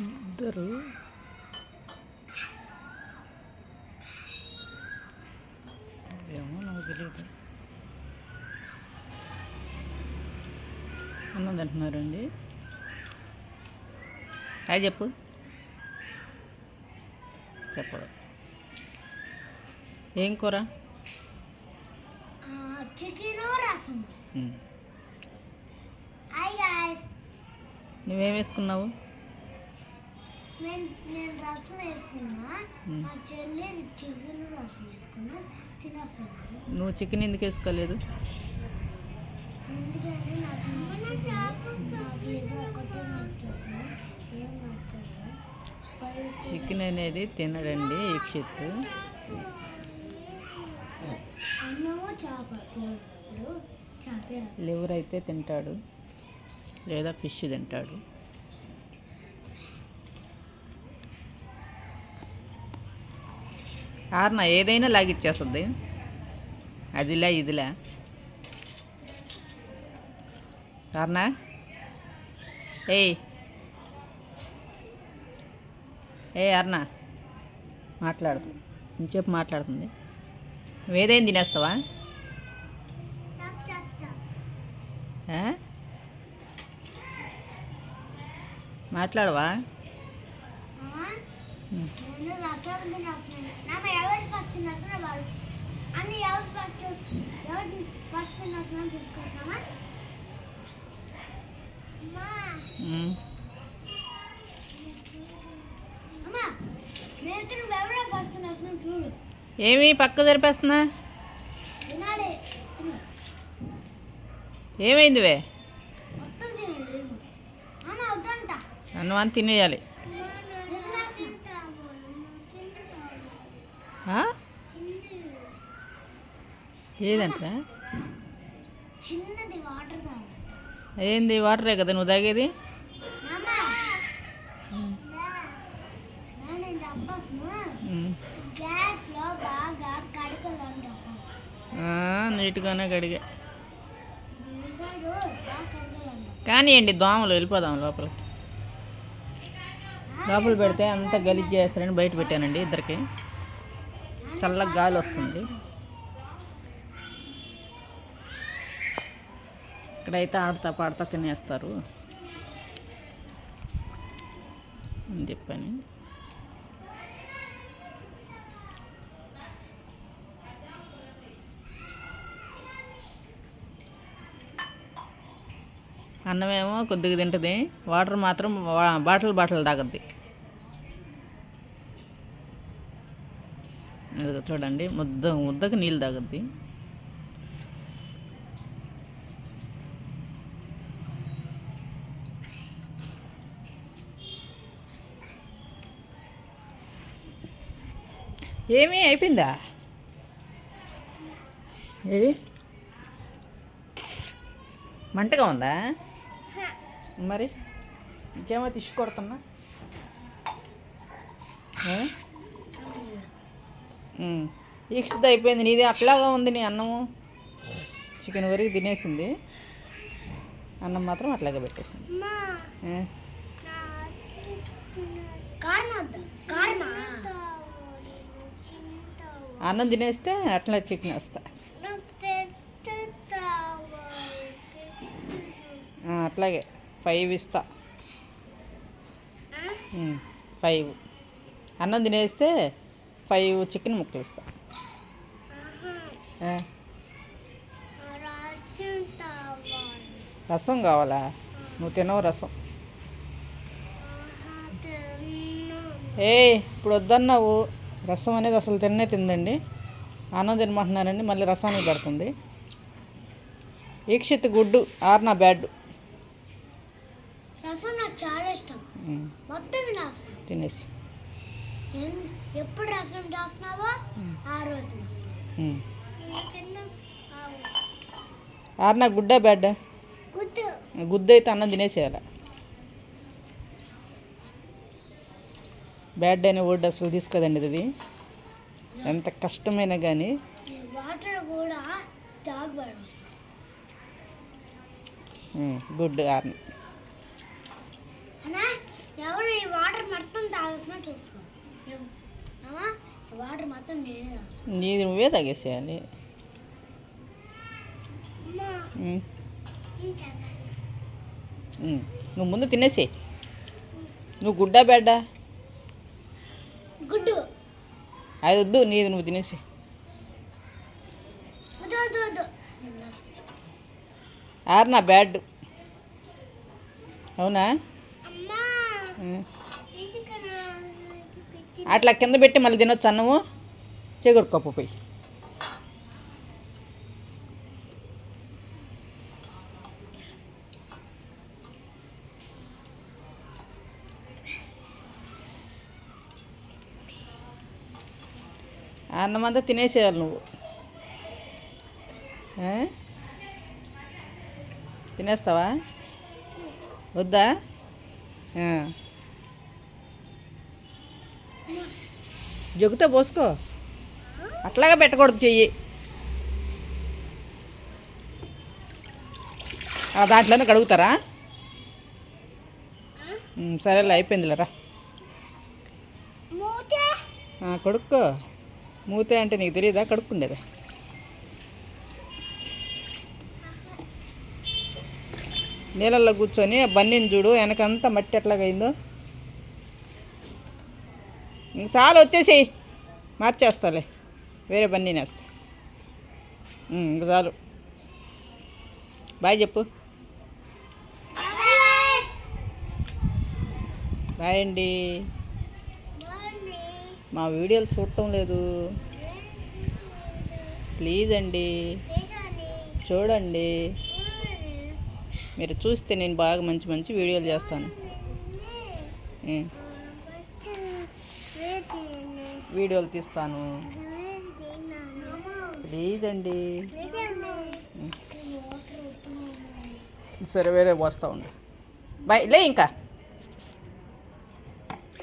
ఇద్దరు. ఏమో నాకు తెలియదు అన్నం తింటున్నారండి. అది చెప్పు. చెప్పడు. ఏం కూర? నువ్వేం వేసుకున్నావు? నేను నేను రసం వేసుకున్నా. మ్మ్. మా చెల్లి చికెన్ రసం వేసుకున్నా. తినేస్తుంది. నువ్వు చికెన్ ఎందుకు వేసుకోలేదు? ఎందుకంటే నాకు నచ్చింది. నాకు ఏదో ఒకటే నచ్చేసింది. ఏం నచ్చదు. ఫైవ్ చికెన్ అనేది తినడండి ఈక్షిత్ అన్నము చేప ఇప్పుడు చేప. లివర్ అయితే తింటాడు. లేదా ఫిష్ తింటాడు. ఆర్న ఏదైనా లాగిచ్చేస్తుంది. అదిలా ఇదిలా. ఆర్నా ఏయ్. ఏ అర్ణ. మాట్లాడు. ఇంచేపు మాట్లాడుతుంది. నువ్వేదైనా తినేస్తావా? మాట్లాడవా అమ్మా, ఉమ్. నేను రసం తినేస్తున్నాను నాన్న ఎవరు ఫస్ట్ తినేస్తున్నా వాళ్ళు అన్ని ఎవరు ఫస్ట్ ఎవరు ఫస్ట్ తీసుకొస్తామా ఏమి పక్క జరిపేస్తున్నా? తినాలి తిను ఏమైంది వే మొత్తం తినండి. అమ్మ వద్దంట. అన్నం అని తినేయాలి. ఆ? ఏదంట చిన్నది వాటర్ తాగు. ఏంది వాటరే కదా నువ్వు తాగేది? నీట్గానే కడిగే. కానివ్వండి దోమలు వెళ్ళిపోదాం లోపలికి లోపల పెడితే అంతా గలీజ్ చేస్తారని బయట పెట్టానండి ఇద్దరికి. చల్లగా గాలి వస్తుంది. ఇక్కడైతే ఆడతా పాడతా తినేస్తారు. అని చెప్పాను. అన్నమేమో కొద్దిగా తింటుంది. వాటర్ మాత్రం బాటిల్ బాటిల్ తాగద్ది. చూడండి. ముద్ద ముద్దకు నీళ్ళు తాగద్ది. ఏమీ అయిపోయిందా? ఏది? మంటగా ఉందా? మరి ఇంకేమో తీసుకొడుతున్నా ఈక్షిత అయిపోయింది. నీది అట్లాగా ఉంది నీ అన్నము. చికెన్ వరకు తినేసింది. అన్నం మాత్రం అట్లాగే పెట్టేసింది. అన్నం తినేస్తే అట్లా చికెన్ వేస్తా. అట్లాగే. ఫైవ్ ఇస్తా. ఫైవ్ అన్నం తినేస్తే ఫైవ్ చికెన్ ముక్కలు ఇస్తా? రసం కావాలా. నువ్వు తినవు రసం. ఏ ఇప్పుడు వద్దన్నావు. రసం అనేది అసలు తిన్నే తిందండి. అన్నం తినమంటున్నానండి మళ్ళీ రసానికి పడుతుంది. ఈక్షిత్ గుడ్డు ఆర్నా బ్యాడ్. రసం నాకు చాలా ఇష్టం. మొత్తం తినేసి. నేను ఎప్పుడు రసం చేస్తున్నావో ఆ రోజు ఉమ్. ఆర్నా గుడ్డా బ్యాడ్. గుడ్డు. అయితే అన్నం తినేసేయాలి. బ్యాడ్ అనే వర్డ్ అసలు తీసుకోదండి ఇది. ఎంత కష్టమైనా కానీ వాటర్ కూడా తాగబడి గుడ్ ఆర్న ఎవరు ఈ వాటర్ మొత్తం తాగాల్సిన చూసుకో. అమ్మా ఈ వాటర్ నేనే నీది నువ్వే తాగేసేయాలి. నువ్వు ముందు తినేసేయి. నువ్వు గుడ్డా బెడ్డా గుడ్డు. అది వద్దు నీది నువ్వు తినేసి. ఆరు నా బ్యాడ్. అవునా అమ్మా ఉమ్. ఇది కదా అట్లా కింద పెట్టి మళ్ళీ తినొచ్చు అన్నము చేకొడుకోపు పోయి. అన్నం అంతా తినేసేయాలి నువ్వు. తినేస్తావా? వద్దా? జగ్గుతో పోసుకో. అట్లాగా పెట్టకూడదు చెయ్యి. ఆ దాంట్లోనే కడుగుతారా? సరేలే అయిపోయిందిలేరా కడుక్కో. మూతే అంటే నీకు తెలియదా కడుక్కుండేదా. నీళ్ళల్లో కూర్చొని బన్నీని చూడు వెనకంతా మట్టి ఎట్లాగైందో. చాలా వచ్చేసి మార్చేస్తాలే. వేరే బన్నీని వేస్తా ఇంక చాలు. బాయ్ చెప్పు. బాయ్ అండి. మా వీడియోలు చూడటం లేదు. ప్లీజ్ అండి. చూడండి. మీరు చూస్తే నేను బాగా మంచి మంచి వీడియోలు చేస్తాను. వీడియోలు తీస్తాను. ప్లీజ్ అండి. సరే వేరే వస్తూ ఉంది. బాయ్ లే ఇంకా.